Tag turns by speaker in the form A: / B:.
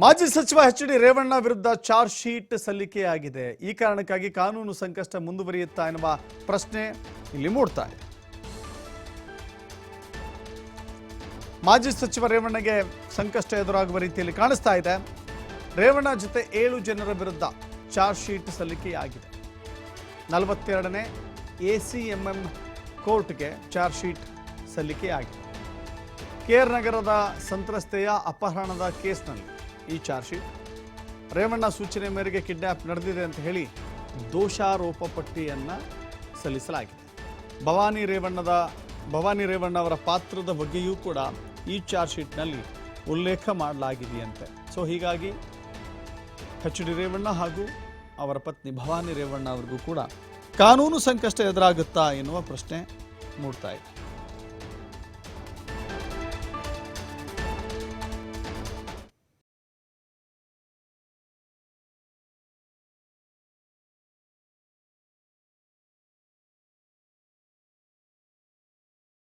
A: ಮಾಜಿ ಸಚಿವ H D Revanna ವಿರುದ್ಧ ಚಾರ್ಜ್ ಶೀಟ್ ಸಲ್ಲಿಕೆಯಾಗಿದೆ. ಈ ಕಾರಣಕ್ಕಾಗಿ ಕಾನೂನು ಸಂಕಷ್ಟ ಮುಂದುವರಿಯುತ್ತಾ ಎನ್ನುವ ಪ್ರಶ್ನೆ ಇಲ್ಲಿ ಮೂಡ್ತಾ ಇದೆ. ಮಾಜಿ ಸಚಿವ ರೇವಣ್ಣಗೆ ಸಂಕಷ್ಟ ಎದುರಾಗುವ ರೀತಿಯಲ್ಲಿ ಕಾಣಿಸ್ತಾ ಇದೆ. ರೇವಣ್ಣ ಜೊತೆ ಏಳು ಜನರ ವಿರುದ್ಧ ಚಾರ್ಜ್ ಶೀಟ್ ಸಲ್ಲಿಕೆಯಾಗಿದೆ. ನಲವತ್ತೆರಡನೇ ಎ ಸಿ ಎಂ ಎಂ ಕೋರ್ಟ್ಗೆ ಚಾರ್ಜ್ ಶೀಟ್ ಸಲ್ಲಿಕೆಯಾಗಿದೆ. ಕೆಆರ್ ನಗರದ ಸಂತ್ರಸ್ತೆಯ ಅಪಹರಣದ ಕೇಸ್ನಲ್ಲಿ ಈ ಚಾರ್ಜ್ ಶೀಟ್. ರೇವಣ್ಣ ಸೂಚನೆ ಮೇರೆಗೆ ಕಿಡ್ನ್ಯಾಪ್ ನಡೆದಿದೆ ಅಂತ ಹೇಳಿ ದೋಷಾರೋಪ ಪಟ್ಟಿಯನ್ನು ಸಲ್ಲಿಸಲಾಗಿದೆ. ಭವಾನಿ ರೇವಣ್ಣದ, ಭವಾನಿ ರೇವಣ್ಣ ಅವರ ಪಾತ್ರದ ಬಗ್ಗೆಯೂ ಕೂಡ ಈ ಚಾರ್ಜ್ ಶೀಟ್ನಲ್ಲಿ ಉಲ್ಲೇಖ ಮಾಡಲಾಗಿದೆಯಂತೆ. ಸೊ ಹೀಗಾಗಿ ಎಚ್ ಡಿ ರೇವಣ್ಣ ಹಾಗೂ ಅವರ ಪತ್ನಿ ಭವಾನಿ ರೇವಣ್ಣ ಅವ್ರಿಗೂ ಕೂಡ ಕಾನೂನು ಸಂಕಷ್ಟ ಎದುರಾಗುತ್ತಾ ಎನ್ನುವ ಪ್ರಶ್ನೆ ಮೂಡ್ತಾ ಇದೆ.